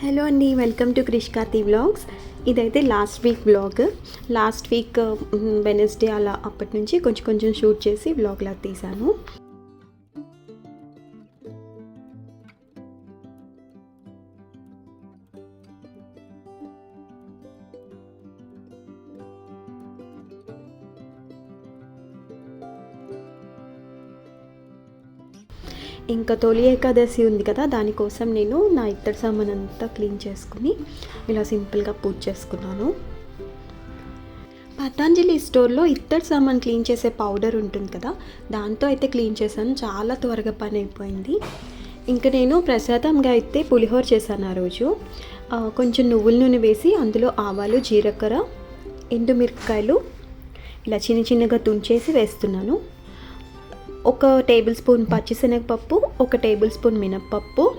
Hello అండి welcome to క్రిష్కాతి blogs ఇదైతే last week blog last week Wednesday అలా అప్పటి నుంచి కొంచెం కొంచెం షూట్ చేసి బ్లాగ్లా తీశాను. ఇంకా తొలి ఏకాదశి ఉంది కదా దానికోసం నేను నా ఇత్తడి సామాన్ అంతా క్లీన్ చేసుకుని ఇలా సింపుల్గా పూజ చేసుకున్నాను. పతాంజలి స్టోర్లో ఇత్తడి సామాన్ క్లీన్ చేసే పౌడర్ ఉంటుంది కదా దాంతో అయితే క్లీన్ చేశాను. చాలా త్వరగా పని అయిపోయింది. ఇంకా నేను ప్రసాదంగా అయితే పులిహోర చేశాను ఆ రోజు. కొంచెం నువ్వుల నూనె వేసి అందులో ఆవాలు జీలకర్ర ఎండుమిరపకాయలు ఇలా చిన్న చిన్నగా తుంచేసి వేస్తున్నాను. ఒక టేబుల్ స్పూన్ పచ్చిశనగపప్పు ఒక టేబుల్ స్పూన్ మినప్పప్పు.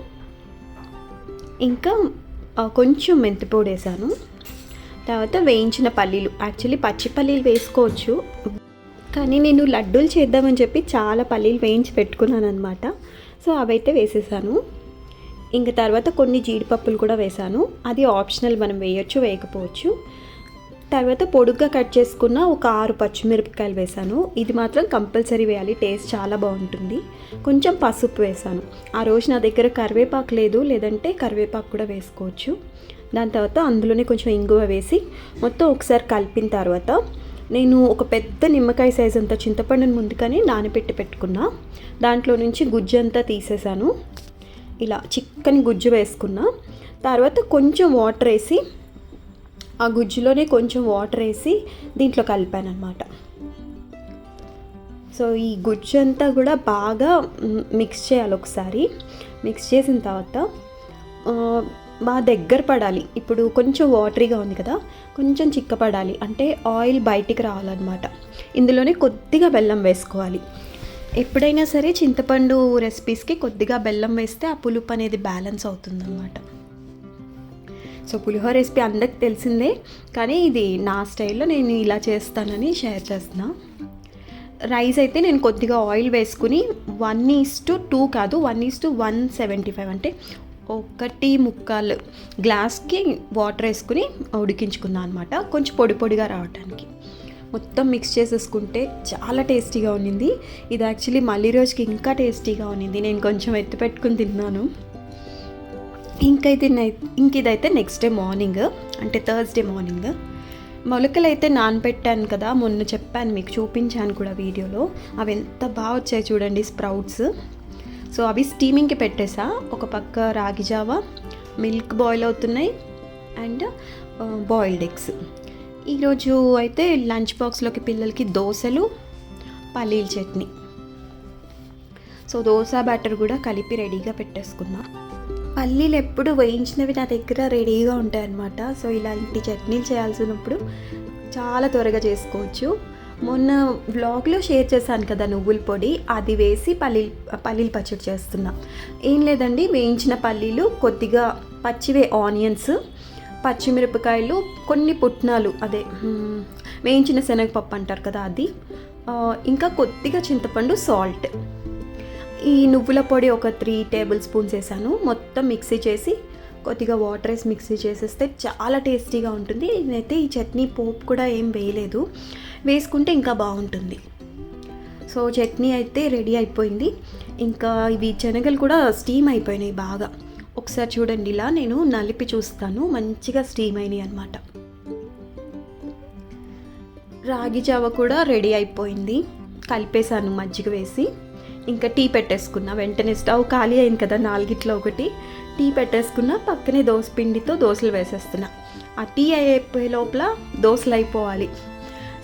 ఇంకా కొంచెం మెంతిపొడి వేసాను. తర్వాత వేయించిన పల్లీలు. యాక్చువల్లీ పచ్చి పల్లీలు వేసుకోవచ్చు. కానీ నేను లడ్డూలు చేద్దామని చెప్పి చాలా పల్లీలు వేయించి పెట్టుకున్నాను అనమాట సో అవైతే వేసేసాను. ఇంకా తర్వాత కొన్ని జీడిపప్పులు కూడా వేసాను. అది ఆప్షనల్ మనం వేయొచ్చు వేయకపోవచ్చు. తర్వాత పొడుగ్గా కట్ చేసుకున్న ఒక ఆరు పచ్చిమిరపకాయలు వేసాను. ఇది మాత్రం కంపల్సరీ వేయాలి. టేస్ట్ చాలా బాగుంటుంది. కొంచెం పసుపు వేసాను. ఆ రోజు నా దగ్గర కరివేపాకు లేదు. లేదంటే కరివేపాకు కూడా వేసుకోవచ్చు. దాని తర్వాత అందులోనే కొంచెం ఇంగువ వేసి మొత్తం ఒకసారి కలిపిన తర్వాత నేను ఒక పెద్ద నిమ్మకాయ సైజ్ అంత చింతపండుని ముందుగానే నానబెట్టి పెట్టుకున్నా. దాంట్లో నుంచి గుజ్జు అంతా తీసేసాను. ఇలా చిక్కని గుజ్జు వేసుకున్నా. తర్వాత కొంచెం వాటర్ వేసి ఆ గుజ్జులోనే కొంచెం వాటర్ వేసి దీంట్లో కలిపాను అనమాట సో ఈ గుజ్జు అంతా కూడా బాగా మిక్స్ చేయాలి ఒకసారి. మిక్స్ చేసిన తర్వాత మా బాగా దగ్గర పడాలి. ఇప్పుడు కొంచెం వాటరీగా ఉంది కదా కొంచెం చిక్కపడాలి. అంటే ఆయిల్ బయటికి రావాలన్నమాట. ఇందులోనే కొద్దిగా బెల్లం వేసుకోవాలి. ఎప్పుడైనా సరే చింతపండు రెసిపీస్కి కొద్దిగా బెల్లం వేస్తే ఆ పులుపు అనేది బ్యాలెన్స్ అవుతుందన్నమాట. సో పులిహోర రెసిపీ అందరికి తెలిసిందే కానీ ఇది నా స్టైల్లో నేను ఇలా చేస్తానని షేర్ చేస్తున్నా. రైస్ అయితే నేను కొద్దిగా ఆయిల్ వేసుకుని వన్ ఈస్ టు టూ కాదు one is to one seventy five అంటే ఒకటి ముక్కాలు గ్లాస్కి వాటర్ వేసుకుని ఉడికించుకున్నాను అనమాట కొంచెం పొడి పొడిగా రావడానికి మొత్తం మిక్స్ చేసేసుకుంటే చాలా టేస్టీగా ఉండింది ఇది యాక్చువల్లీ మళ్ళీ రోజుకి ఇంకా టేస్టీగా ఉండింది నేను కొంచెం ఎత్తి పెట్టుకుని తిన్నాను. ఇంకైతే నై ఇంక ఇదైతే నెక్స్ట్ డే మార్నింగ్ అంటే థర్స్డే మార్నింగ్ మొలకలు అయితే నానబెట్టాను కదా మొన్న చెప్పాను మీకు చూపించాను కూడా వీడియోలో. అవి ఎంత బాగా వచ్చాయి చూడండి స్ప్రౌట్స్. సో అవి స్టీమింగ్కి పెట్టేసా. ఒక పక్క రాగి జావా మిల్క్ బాయిల్ అవుతున్నాయి అండ్ బాయిల్డ్ ఎగ్స్ ఈరోజు అయితే లంచ్ బాక్స్లోకి పిల్లలకి దోశలు పల్లీల చట్నీ. సో దోశ బ్యాటర్ కూడా కలిపి రెడీగా పెట్టేసుకున్నాను పల్లీలు ఎప్పుడు వేయించినవి నా దగ్గర రెడీగా ఉంటాయన్నమాట. సో ఇలాంటి చట్నీలు చేయాల్సినప్పుడు చాలా త్వరగా చేసుకోవచ్చు. మొన్న వ్లాగ్లో షేర్ చేశాను కదా నువ్వుల పొడి. అది వేసి పల్లీలు పల్లీలు పచ్చడి చేస్తున్నా. ఏం లేదండి వేయించిన పల్లీలు కొద్దిగా పచ్చివే ఆనియన్స్ పచ్చిమిరపకాయలు కొన్ని పుట్నాలు అదే వేయించిన శనగపప్పు అంటారు కదా అది. ఇంకా కొద్దిగా చింతపండు సాల్ట్. ఈ నువ్వుల పొడి ఒక త్రీ టేబుల్ స్పూన్స్ వేసాను. మొత్తం మిక్సీ చేసి కొద్దిగా వాటర్ వేసి మిక్సీ చేసేస్తే చాలా టేస్టీగా ఉంటుంది. నేనైతే ఈ చట్నీ పోపు కూడా ఏం వేయలేదు. వేసుకుంటే ఇంకా బాగుంటుంది. సో చట్నీ అయితే రెడీ అయిపోయింది. ఇంకా ఇవి శనగలు కూడా స్టీమ్ అయిపోయినాయి బాగా. ఒకసారి చూడండి ఇలా నేను నలిపి చూస్తాను. మంచిగా స్టీమ్ అయినాయి అనమాట రాగి జావ కూడా రెడీ అయిపోయింది. కలిపేశాను మజ్జిగ వేసి. ఇంకా టీ పెట్టేసుకున్నా. వెంటనే స్టవ్ ఖాళీ అయింది కదా నాలుగిట్లో ఒకటి. టీ పెట్టేసుకున్నా పక్కనే దోశ పిండితో దోశలు వేసేస్తున్నా. ఆ టీ అయిపోయే లోపల దోశలు అయిపోవాలి.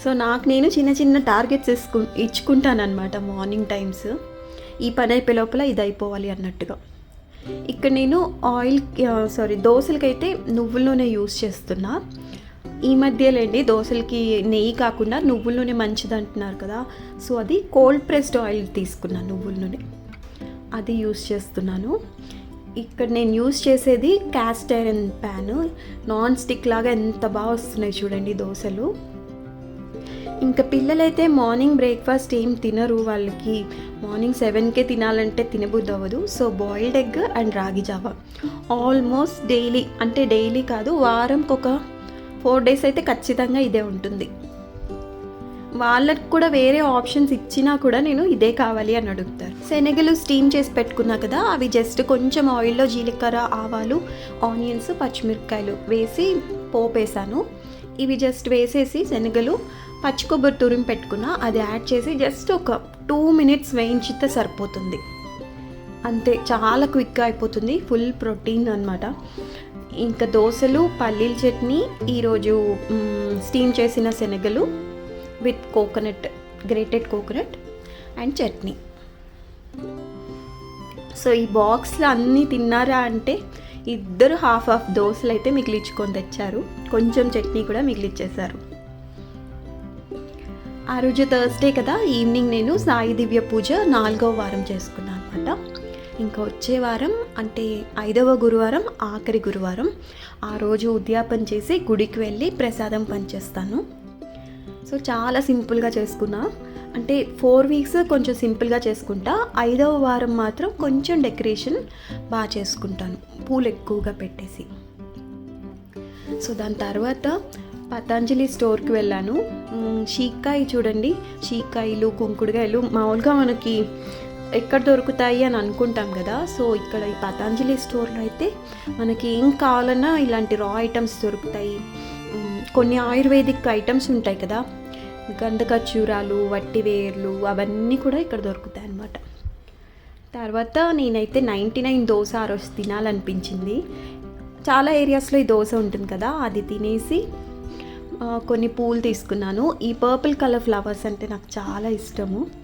సో నాకు నేను చిన్న చిన్న టార్గెట్స్ ఇచ్చుకు ఇచ్చుకుంటానమాట మార్నింగ్ టైమ్స్. ఈ పని అయిపోయే లోపల ఇది అయిపోవాలి అన్నట్టుగా. ఇక్కడ నేను ఆయిల్ సారీ దోశలకైతే నువ్వుల నూనె యూస్ చేస్తున్నా. ఈ మధ్యలేండి దోశలకి నెయ్యి కాకుండా నువ్వుల నూనె మంచిది అంటున్నారు కదా. సో అది కోల్డ్ ప్రెస్డ్ ఆయిల్ తీసుకున్నాను నువ్వుల నూనె. అది యూస్ చేస్తున్నాను. ఇక్కడ నేను యూస్ చేసేది cast iron pan non stick లాగా ఎంత బాగా వస్తున్నాయి చూడండి దోశలు. ఇంకా పిల్లలైతే మార్నింగ్ బ్రేక్ఫాస్ట్ ఏం తినరు వాళ్ళకి. మార్నింగ్ సెవెన్కే తినాలంటే తినబుద్ధి అవ్వదు. So boiled egg and ragi java. Almost daily అంటే డైలీ కాదు వారంకి ఒక ఫోర్ డేస్ అయితే ఖచ్చితంగా ఇదే ఉంటుంది. వాళ్ళకు కూడా వేరే ఆప్షన్స్ ఇచ్చినా కూడా నేను ఇదే కావాలి అని అడుగుతారు. శనగలు స్టీమ్ చేసి పెట్టుకున్నా కదా అవి జస్ట్ కొంచెం ఆయిల్లో జీలకర్ర ఆవాలు ఆనియన్స్ పచ్చిమిరపకాయలు వేసి పోపేసాను ఇవి జస్ట్ వేసేసి శనగలు పచ్చి కొబ్బరి తురిమి పెట్టుకున్నా అది యాడ్ చేసి జస్ట్ ఒక టూ మినిట్స్ వేయించితే సరిపోతుంది. అంతే చాలా క్విక్గా అయిపోతుంది ఫుల్ ప్రోటీన్ అనమాట ఇంకా దోశలు పల్లీల చట్నీ ఈరోజు స్టీమ్ చేసిన శనగలు with coconut grated coconut and chutney. So ఈ బాక్స్లో అన్నీ తిన్నారా అంటే ఇద్దరు హాఫ్ హాఫ్ దోశలు అయితే మిగిలించుకొని తెచ్చారు. కొంచెం చట్నీ కూడా మిగిలిచ్చేశారు. ఆ రోజు థర్స్డే కదా ఈవినింగ్ నేను సాయి దివ్య పూజ నాలుగో వారం చేసుకున్నాను అనమాట ఇంకా వచ్చే వారం అంటే ఐదవ గురువారం ఆఖరి గురువారం ఆ రోజు ఉద్యాపన చేసి గుడికి వెళ్ళి ప్రసాదం పనిచేస్తాను సో చాలా సింపుల్గా చేసుకున్నా. అంటే ఫోర్ వీక్స్ కొంచెం సింపుల్గా చేసుకుంటా. ఐదవ వారం మాత్రం కొంచెం డెకరేషన్ బాగా చేసుకుంటాను పూలు ఎక్కువగా పెట్టేసి. సో దాని తర్వాత పతంజలి స్టోర్కి వెళ్ళాను. షీకాయి చూడండి. షీక్కాయలు కుంకుడుకాయలు మామూలుగా మనకి ఎక్కడ దొరుకుతాయి అని అనుకుంటాం కదా. సో ఇక్కడ ఈ పతాంజలి స్టోర్లో అయితే మనకి ఏం కావాలన్నా ఇలాంటి రా ఐటమ్స్ దొరుకుతాయి. కొన్ని ఆయుర్వేదిక్ ఐటమ్స్ ఉంటాయి కదా. గంధకచూరాలు వట్టివేర్లు అవన్నీ కూడా ఇక్కడ దొరుకుతాయి అన్నమాట. తర్వాత నేనైతే నైంటీ నైన్ దోశ ఆ రోజు తినాలనిపించింది. చాలా ఏరియాస్లో ఈ దోశ ఉంటుంది కదా అది తినేసి కొన్ని పూలు తీసుకున్నాను. ఈ పర్పుల్ కలర్ ఫ్లవర్స్ అంటే నాకు చాలా ఇష్టము.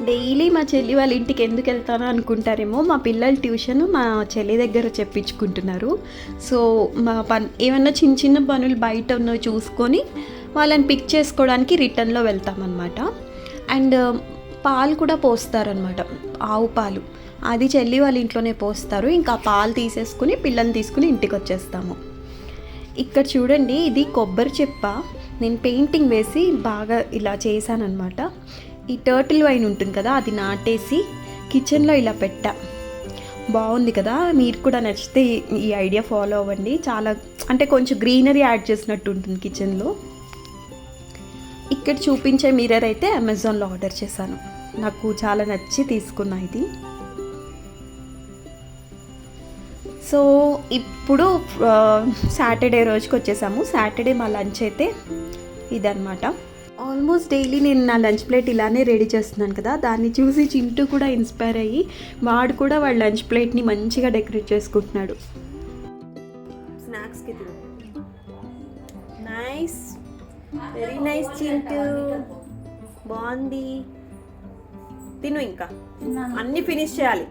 డైలీ మా చెల్లి వాళ్ళ ఇంటికి ఎందుకు వెళ్తానో అనుకుంటారేమో. మా పిల్లలు ట్యూషన్ మా చెల్లి దగ్గర చెప్పించుకుంటున్నారు. సో మా పన్ ఏమన్నా చిన్న చిన్న పనులు బయట ఉన్నవి చూసుకొని వాళ్ళని పిక్ చేసుకోవడానికి రిటర్న్లో వెళ్తామన్నమాట. అండ్ పాలు కూడా పోస్తారనమాట ఆవు పాలు. అది చెల్లి వాళ్ళ ఇంట్లోనే పోస్తారు. ఇంకా పాలు తీసేసుకుని పిల్లల్ని తీసుకుని ఇంటికి వచ్చేస్తాము. ఇక్కడ చూడండి ఇది కొబ్బరి చెప్ప. నేను పెయింటింగ్ వేసి బాగా ఇలా చేశానన్నమాట. ఈ టర్టిల్ వైన్ ఉంటుంది కదా అది నాటేసి కిచెన్లో ఇలా పెట్టా. బాగుంది కదా మీరు కూడా నచ్చితే ఈ ఐడియా ఫాలో అవ్వండి. చాలా అంటే కొంచెం గ్రీనరీ యాడ్ చేసినట్టు ఉంటుంది కిచెన్లో ఇక్కడ చూపించే మిర్రర్ అయితే అమెజాన్లో ఆర్డర్ చేశాను. నాకు చాలా నచ్చి తీసుకున్నా ఇది. సో ఇప్పుడు సాటర్డే రోజుకి వచ్చేసాము సాటర్డే మా లంచ్ అయితే ఇదన్నమాట. ఆల్మోస్ట్ డైలీ నేను నా లంచ్ ప్లేట్ ఇలానే రెడీ చేస్తున్నాను కదా దాన్ని చూసి చింటూ కూడా ఇన్స్పైర్ అయ్యి వాడు కూడా వాడు లంచ్ ప్లేట్ని మంచిగా డెకరేట్ చేసుకుంటున్నాడు. స్నాక్స్కి నైస్ వెరీ నైస్ చింటూ. బాగుంది. తిను ఇంకా. అన్నీ ఫినిష్ చేయాలి.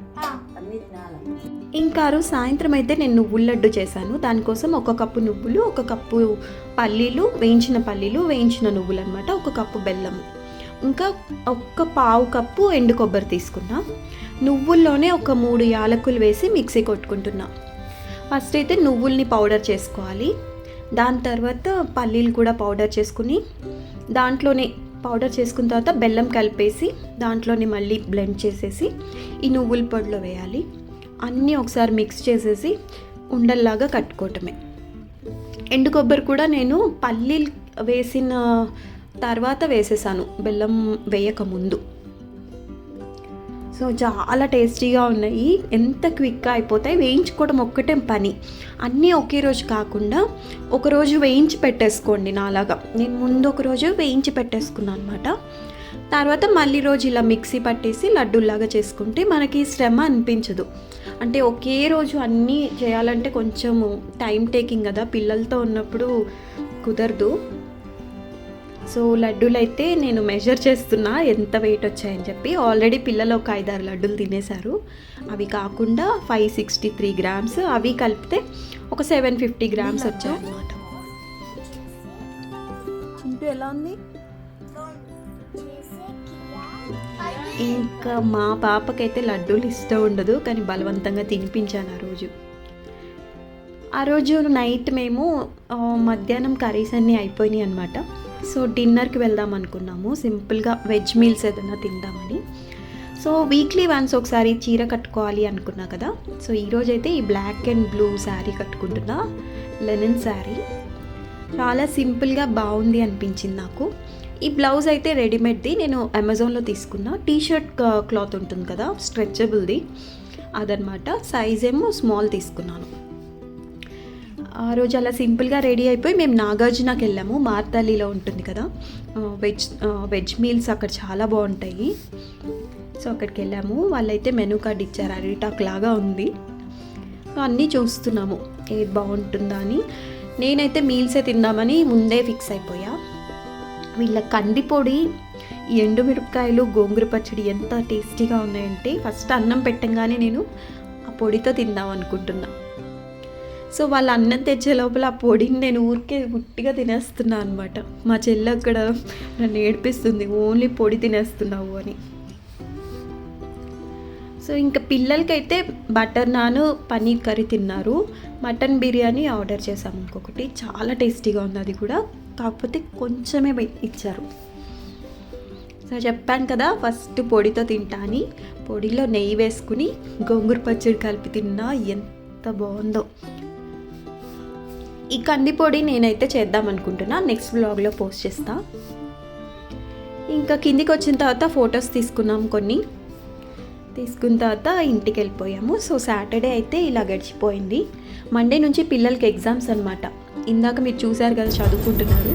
అన్ని తినాలి. ఇంకా రోజు సాయంత్రం అయితే నేను నువ్వుల లడ్డు చేశాను. దానికోసం ఒక కప్పు నువ్వులు ఒక కప్పు పల్లీలు వేయించిన పల్లీలు వేయించిన నువ్వులు అనమాట ఒక కప్పు బెల్లం. ఇంకా ఒక్క పావు కప్పు ఎండు కొబ్బరి తీసుకున్నా. నువ్వుల్లోనే ఒక మూడు యాలకులు వేసి మిక్సీ కొట్టుకుంటున్నా. ఫస్ట్ అయితే నువ్వుల్ని పౌడర్ చేసుకోవాలి. దాని తర్వాత పల్లీలు కూడా పౌడర్ చేసుకుని దాంట్లోనే పౌడర్ చేసుకున్న తర్వాత బెల్లం కలిపేసి దాంట్లోనే మళ్ళీ బ్లెండ్ చేసేసి ఈ నువ్వుల పొడిలో వేయాలి. అన్నీ ఒకసారి మిక్స్ చేసేసి ఉండల్లాగా కట్టుకోవటమే. ఎండు కొబ్బరి కూడా నేను పల్లీలు వేసిన తర్వాత వేసేసాను బెల్లం వేయక ముందు. సో చాలా టేస్టీగా ఉన్నాయి ఎంత క్విక్గా అయిపోతాయి వేయించుకోవడం ఒక్కటే పని. అన్నీ ఒకే రోజు కాకుండా ఒకరోజు వేయించి పెట్టేసుకోండి నాలాగా. నేను ముందు ఒక రోజు వేయించి పెట్టేసుకున్నాను అనమాట తర్వాత మళ్ళీ రోజు ఇలా మిక్సీ పట్టేసి లడ్డూలాగా చేసుకుంటే మనకి శ్రమ అనిపించదు. అంటే ఒకే రోజు అన్నీ చేయాలంటే కొంచెం టైం టేకింగ్ కదా. పిల్లలతో ఉన్నప్పుడు కుదరదు. సో లడ్డూలు అయితే నేను మెజర్ చేస్తున్నా ఎంత వెయిట్ వచ్చాయని చెప్పి. ఆల్రెడీ పిల్లలు ఒక ఐదారు లడ్డూలు తినేశారు. అవి కాకుండా ఫైవ్ సిక్స్టీ త్రీ గ్రామ్స్ అవి కలిపితే ఒక సెవెన్ ఫిఫ్టీ గ్రామ్స్ వచ్చాయి. ఎలా ఉంది? ఇంకా మా పాపకైతే లడ్డూలు ఇష్టం ఉండదు కానీ బలవంతంగా తినిపించాను ఆ రోజు. ఆ రోజు నైట్ మేము మధ్యాహ్నం కర్రీస్ అన్నీ అయిపోయినాయి అనమాట సో డిన్నర్కి వెళ్దాం అనుకున్నాము. సింపుల్గా వెజ్ మీల్స్ ఏదైనా తిందామని. సో వీక్లీ వన్స్ ఒకసారి చీర కట్టుకోవాలి అనుకున్నా కదా. సో ఈరోజైతే ఈ బ్లాక్ అండ్ బ్లూ శారీ కట్టుకుంటున్నా లెనిన్ శారీ. చాలా సింపుల్గా బాగుంది అనిపించింది నాకు. ఈ బ్లౌజ్ అయితే రెడీమేడ్ది. నేను అమెజాన్లో తీసుకున్నా. టీ షర్ట్ క్లాత్ ఉంటుంది కదా స్ట్రెచబుల్ది అదనమాట. సైజ్ ఏమో స్మాల్ తీసుకున్నాను. ఆ రోజు అలా సింపుల్గా రెడీ అయిపోయి మేము నాగార్జునకి వెళ్ళాము. మార్తాలిలో ఉంటుంది కదా వెజ్ వెజ్ మీల్స్ అక్కడ చాలా బాగుంటాయి. సో అక్కడికి వెళ్ళాము. వాళ్ళైతే మెనూ కార్డ్ ఇచ్చారు. అరిటాక్ లాగా ఉంది. సో అన్నీ చూస్తున్నాము. ఏది బాగుంటుందా అని. నేనైతే మీల్సే తిందామని ముందే ఫిక్స్ అయిపోయా. వీళ్ళ కందిపొడి ఎండుమిరపకాయలు గోంగూర పచ్చడి ఎంత టేస్టీగా ఉన్నాయంటే ఫస్ట్ అన్నం పెట్టంగానే నేను ఆ పొడితో తిందాం అనుకుంటున్నా సో వాళ్ళ అన్నం తెచ్చే లోపల ఆ పొడిని నేను ఊరికే గుట్టిగా తినేస్తున్నా అనమాట మా చెల్లి అక్కడ నన్ను ఏడిపిస్తుంది ఓన్లీ పొడి తినేస్తున్నావు అని. సో ఇంకా పిల్లలకైతే బటర్ నాన్ పన్నీర్ కర్రీ తిన్నారు. మటన్ బిర్యానీ ఆర్డర్ చేసాము ఇంకొకటి. చాలా టేస్టీగా ఉంది అది కూడా. కాకపోతే కొంచెమే ఇచ్చారు. సో చెప్పాను కదా ఫస్ట్ పొడితో తింటా అని. పొడిలో నెయ్యి వేసుకుని గోంగూర పచ్చడి కలిపి తిన్నా ఎంత బాగుందో. ఈ కంది పొడి నేనైతే చేద్దాం అనుకుంటున్నా. నెక్స్ట్ బ్లాగ్లో పోస్ట్ చేస్తా. ఇంకా కిందికి వచ్చిన తర్వాత ఫొటోస్ తీసుకున్నాం కొన్ని. తీసుకున్న తర్వాత ఇంటికి వెళ్ళిపోయాము సో సాటర్డే అయితే ఇలా గడిచిపోయింది. మండే నుంచి పిల్లలకి ఎగ్జామ్స్ అనమాట ఇందాక మీరు చూశారు కదా చదువుకుంటున్నారు.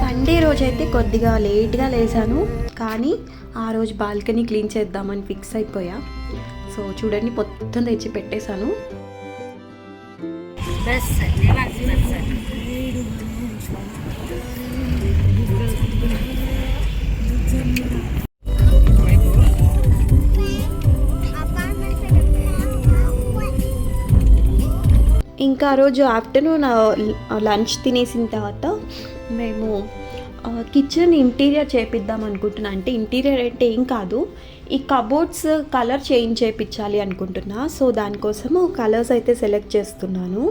సండే రోజు అయితే కొద్దిగా లేట్గా లేసాను కానీ ఆ రోజు బాల్కనీ క్లీన్ చేద్దామని ఫిక్స్ అయిపోయా. సో చూడండి మొత్తం తెచ్చి పెట్టేశాను. బస్ బస్ ఇంకా ఆ రోజు ఆఫ్టర్నూన్ లంచ్ తినేసిన తర్వాత మేము కిచెన్ ఇంటీరియర్ చేపిద్దాం అనుకుంటున్నా. అంటే ఇంటీరియర్ అంటే ఏం కాదు ఈ కబోర్డ్స్ కలర్ చేంజ్ చేయించాలి అనుకుంటున్నా. సో దానికోసము కలర్స్ అయితే సెలెక్ట్ చేస్తున్నాను.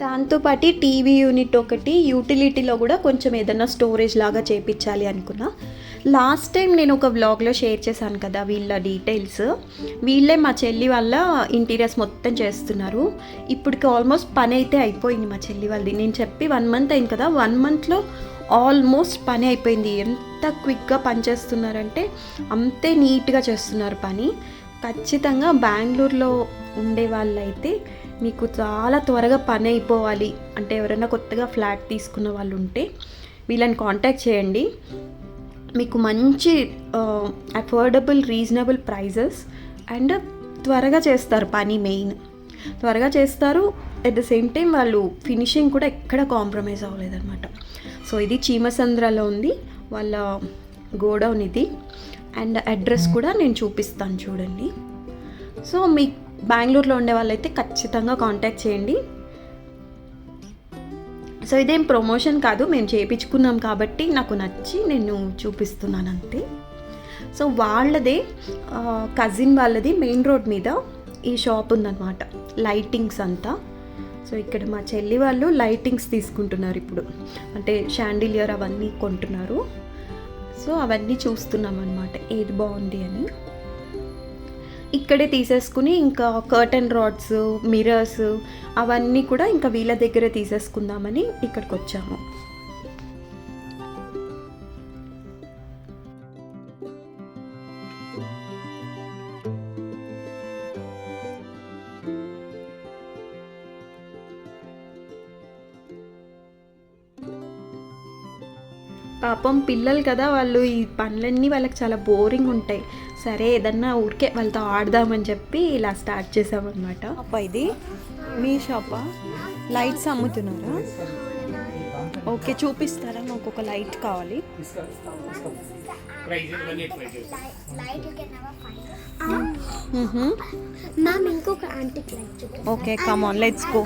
దాంతోపాటు టీవీ యూనిట్ ఒకటి యూటిలిటీలో కూడా కొంచెం ఏదైనా స్టోరేజ్ లాగా చేపించాలి అనుకున్నా. లాస్ట్ టైం నేను ఒక వ్లాగ్లో షేర్ చేశాను కదా వీళ్ళ డీటెయిల్స్. వీళ్ళే మా చెల్లి వాళ్ళ ఇంటీరియర్స్ మొత్తం చేస్తున్నారు. ఇప్పటికి ఆల్మోస్ట్ పని అయితే అయిపోయింది మా చెల్లి వాళ్ళది. నేను చెప్పి వన్ మంత్ అయింది కదా వన్ మంత్లో ఆల్మోస్ట్ పని అయిపోయింది. ఎంత క్విక్గా పని చేస్తున్నారంటే అంతే నీట్గా చేస్తున్నారు పని. ఖచ్చితంగా బెంగళూరులో ఉండే వాళ్ళైతే మీకు చాలా త్వరగా పని అయిపోవాలి. అంటే ఎవరైనా కొత్తగా ఫ్లాట్ తీసుకున్న వాళ్ళు ఉంటే వీళ్ళని కాంటాక్ట్ చేయండి. మీకు మంచి అఫోర్డబుల్ రీజనబుల్ ప్రైజెస్ అండ్ త్వరగా చేస్తారు పని మెయిన్. త్వరగా చేస్తారు అట్ ద సేమ్ టైం వాళ్ళు ఫినిషింగ్ కూడా ఎక్కడ కాంప్రమైజ్ అవ్వలేదన్నమాట. సో ఇది చీమసంద్రలో ఉంది వాళ్ళ గోడౌన్ ఇది. అండ్ అడ్రస్ కూడా నేను చూపిస్తాను చూడండి. సో మీకు బెంగళూరులో ఉండే వాళ్ళైతే ఖచ్చితంగా కాంటాక్ట్ చేయండి. సో ఇదేం ప్రమోషన్ కాదు మేము చేయించుకున్నాం కాబట్టి నాకు నచ్చి నేను చూపిస్తున్నాను అంతే సో వాళ్ళదే కజిన్ వాళ్ళది మెయిన్ రోడ్ మీద ఈ షాప్ ఉందన్నమాట లైటింగ్స్ అంతా. సో ఇక్కడ మా చెల్లి వాళ్ళు లైటింగ్స్ తీసుకుంటున్నారు ఇప్పుడు. అంటే షాండిలియర్ అవన్నీ కొంటున్నారు. సో అవన్నీ చూస్తున్నాం అనమాట ఏది బాగుంది అని. ఇక్కడే తీసేసుకుని ఇంకా కర్టన్ రాడ్స్ మిరర్స్ అవన్నీ కూడా ఇంకా వీళ్ళ దగ్గరే తీసేసుకుందామని ఇక్కడికి వచ్చాము పాపం పిల్లలు కదా వాళ్ళు ఈ పనులన్నీ వాళ్ళకి చాలా బోరింగ్ ఉంటాయి. సరే ఏదన్నా ఊరికే వాళ్ళతో ఆడదామని చెప్పి ఇలా స్టార్ట్ చేసామన్నమాట. అప్ప ఇది. మీ షాపా లైట్స్ అమ్ముతున్నారా? ఓకే చూపిస్తారా? మాకు ఒక లైట్ కావాలి. Light you can never find hmm. Ma'am ఇంకొక యాంటిక్ లైట్ చూపి okay come on let's go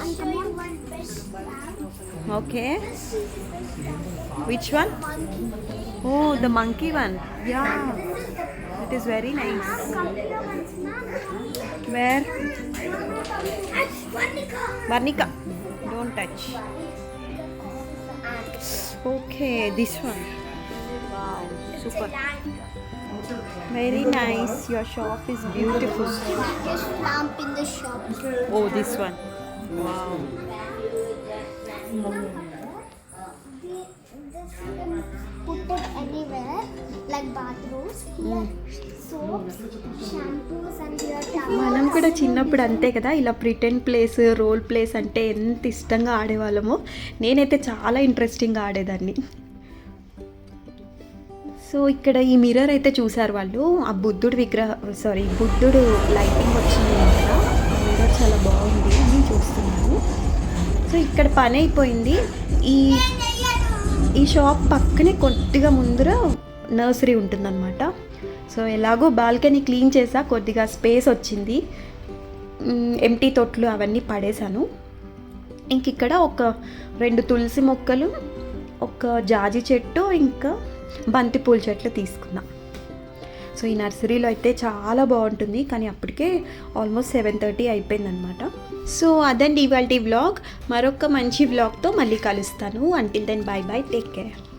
okay Which one? Monkey. Oh, the monkey one. Yeah. It is very nice. Where? Varnika. Don't touch. Okay, this one. Wow, super. Very nice. Your shop is beautiful. Lamp in the shop. Oh, this one. Wow. Put it anywhere, like bathrooms. Here, soaps, shampoos, and here towels. మనం కూడా చిన్నప్పుడు అంతే కదా ఇలా pretend plays role plays అంటే ఎంత ఇష్టంగా ఆడేవాళ్ళమో. నేనైతే చాలా ఇంట్రెస్టింగ్గా ఆడేదాన్ని. సో ఇక్కడ ఈ మిర్రర్ అయితే చూసారు వాళ్ళు. ఆ బుద్ధుడు విగ్రహ సారీ బుద్ధుడు లైటింగ్ వచ్చింది కదా మిర్రర్ చాలా బాగుంది అని చూస్తున్నాను సో ఇక్కడ పని అయిపోయింది. ఈ ఈ షాప్ పక్కనే కొద్దిగా ముందర నర్సరీ ఉంటుందన్నమాట. సో ఎలాగో బాల్కనీ క్లీన్ చేసా కొద్దిగా స్పేస్ వచ్చింది. ఎంటీ తొట్లు అవన్నీ పడేశాను. ఇంక ఇక్కడ ఒక రెండు తులసి మొక్కలు ఒక జాజి చెట్టు ఇంకా బంతిపూల చెట్లు తీసుకున్నాను సో ఈ నర్సరీలో అయితే చాలా బాగుంటుంది కానీ అప్పటికే ఆల్మోస్ట్ సెవెన్ థర్టీ అయిపోయిందనమాట. సో అదండి ఇవాళ వ్లాగ్. మరొక మంచి వ్లాగ్తో మళ్ళీ కలుస్తాను. Until then bye bye take care